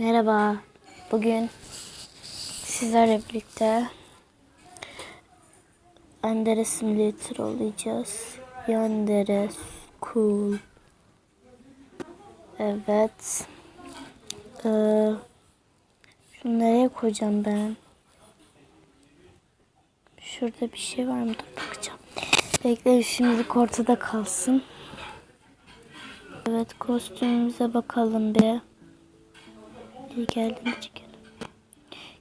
Merhaba. Bugün sizlerle birlikte Yandere Simulator oynayacağız. Yandere Cool. Evet. Ee, şunu nereye koyacağım ben? Şurada bir şey var mı? Dur bakacağım. Bekle şimdilik ortada kalsın. Evet kostümümüze bakalım bir. İyi geldin çıkalım.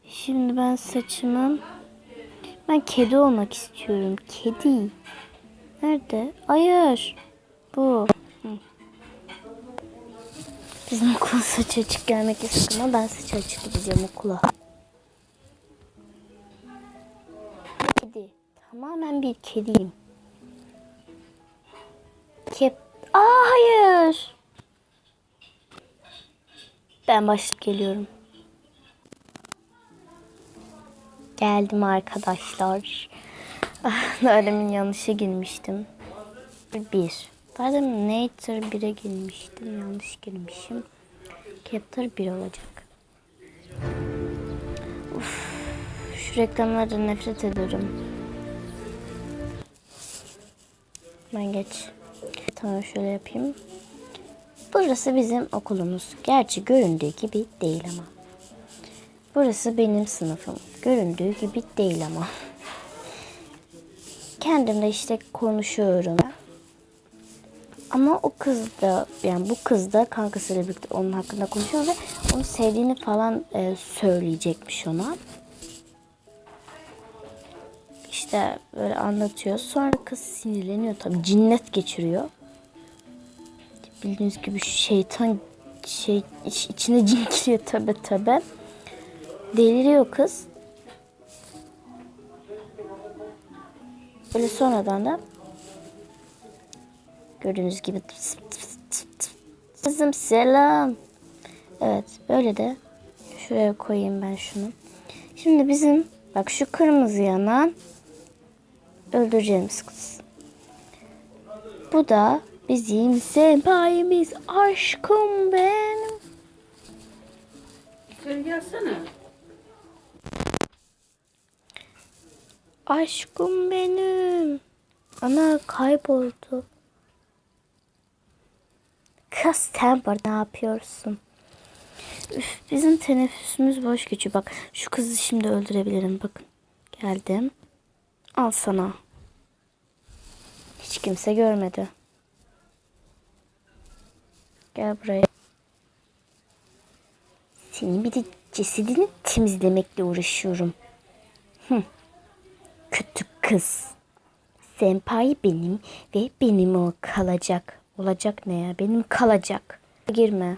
Şimdi ben saçımı ben kedi olmak istiyorum. Kedi. Nerede? Hayır. Bu. Bizim okul saçı açık gelmek yasak ama ben saçı açık gideceğim okula. Kedi. Tamamen bir kediyim. Kep. Aa hayır. Ben başlayıp geliyorum. Geldim arkadaşlar. Demin yanlışa girmiştim. Bir. Demin Nature 1'e girmiştim. Yanlış girmişim. Capture 1 olacak. Uf, şu reklamlardan nefret ediyorum. Ben geç. Tamam şöyle yapayım. Burası bizim okulumuz. Gerçi göründüğü gibi değil ama. Burası benim sınıfım. Göründüğü gibi değil ama. Kendimle işte konuşuyorum. Ama o kız da yani bu kız da kankasıyla birlikte onun hakkında konuşuyor ve onu sevdiğini falan e, söyleyecekmiş ona. İşte böyle anlatıyor. Sonra kız sinirleniyor tabii. Cinnet geçiriyor bildiğiniz gibi şeytan şey iç, içine cin giriyor tabi tabi. Deliriyor kız. Böyle sonradan da gördüğünüz gibi kızım selam. Evet böyle de şuraya koyayım ben şunu. Şimdi bizim bak şu kırmızı yanan öldüreceğimiz kız. Bu da Bizim senpayimiz aşkım benim. Sen gelsene. Aşkım benim. Ana kayboldu. Kız Temper ne yapıyorsun? Üf, bizim teneffüsümüz boş geçiyor. Bak şu kızı şimdi öldürebilirim. Bakın geldim. Al sana. Hiç kimse görmedi. Gel buraya. Senin bir de cesedini temizlemekle uğraşıyorum. Hı. Kötü kız. Senpai benim ve benim o kalacak. Olacak ne ya? Benim kalacak. Girme.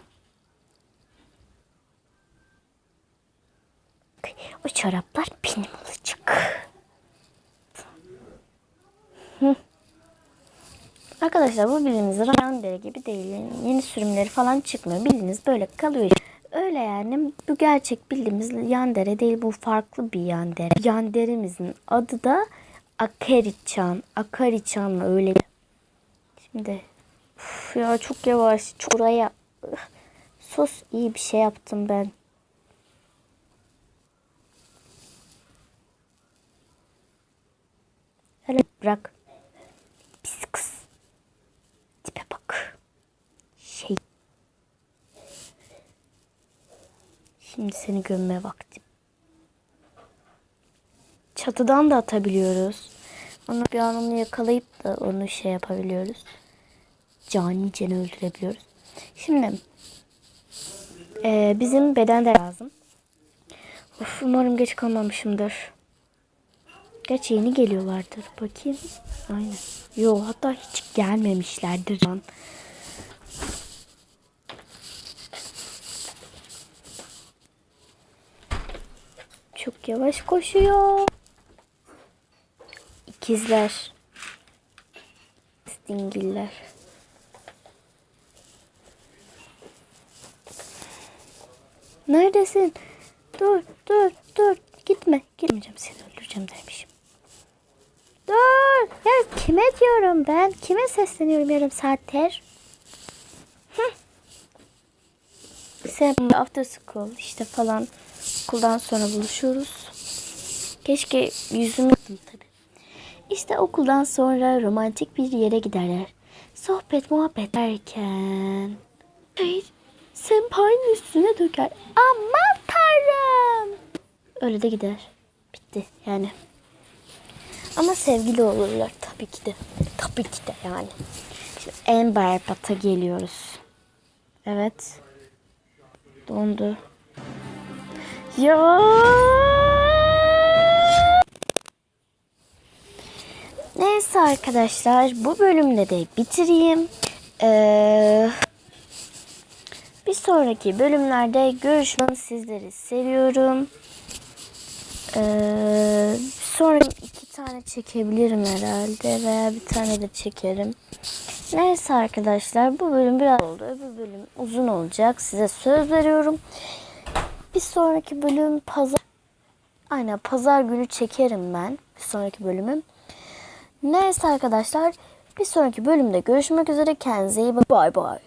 O çoraplar benim olacak. Hı. Arkadaşlar bu bildiğiniz randere gibi değil. Yani yeni sürümleri falan çıkmıyor. Bildiğiniz böyle kalıyor. Öyle yani bu gerçek bildiğimiz yandere değil bu farklı bir yandere. Yanderimizin adı da Akariçan. Akariçan'la öyle. Şimdi uf ya çok yavaş. Çok oraya sos iyi bir şey yaptım ben. Hele bırak. Pis kız. Tipe bak. Şey. Şimdi seni gömme vakti. Çatıdan da atabiliyoruz. Onu bir an onu yakalayıp da onu şey yapabiliyoruz. Cani cani öldürebiliyoruz. Şimdi e, bizim beden de lazım. Of, umarım geç kalmamışımdır. Geç yeni geliyorlardır. Bakayım. Aynen. Yo hatta hiç gelmemişlerdir Yavaş koşuyor. İkizler. Stingiller. Neredesin? Dur, dur, dur. Gitme. Gitmeyeceğim seni öldüreceğim demişim. Dur. Ya kime diyorum ben? Kime sesleniyorum yarım saattir? Sen after school işte falan okuldan sonra buluşuyoruz. Keşke yüzümü tabii. İşte okuldan sonra romantik bir yere giderler. Sohbet muhabbet derken... Hayır, senpai'nin üstüne döker. Aman tanrım. Öyle de gider. Bitti yani. Ama sevgili olurlar tabii ki de. Tabii ki de yani. Şimdi en berbat'a geliyoruz. Evet. Dondu. Ya. Neyse arkadaşlar bu bölümde de bitireyim. Ee, bir sonraki bölümlerde görüşmek sizleri seviyorum. Ee, sonra iki tane çekebilirim herhalde veya bir tane de çekerim. Neyse arkadaşlar bu bölüm biraz oldu. Öbür bölüm uzun olacak. Size söz veriyorum. Bir sonraki bölüm pazar. Aynen pazar günü çekerim ben. Bir sonraki bölümüm. Neyse arkadaşlar bir sonraki bölümde görüşmek üzere. Kendinize iyi bakın. Bay bay.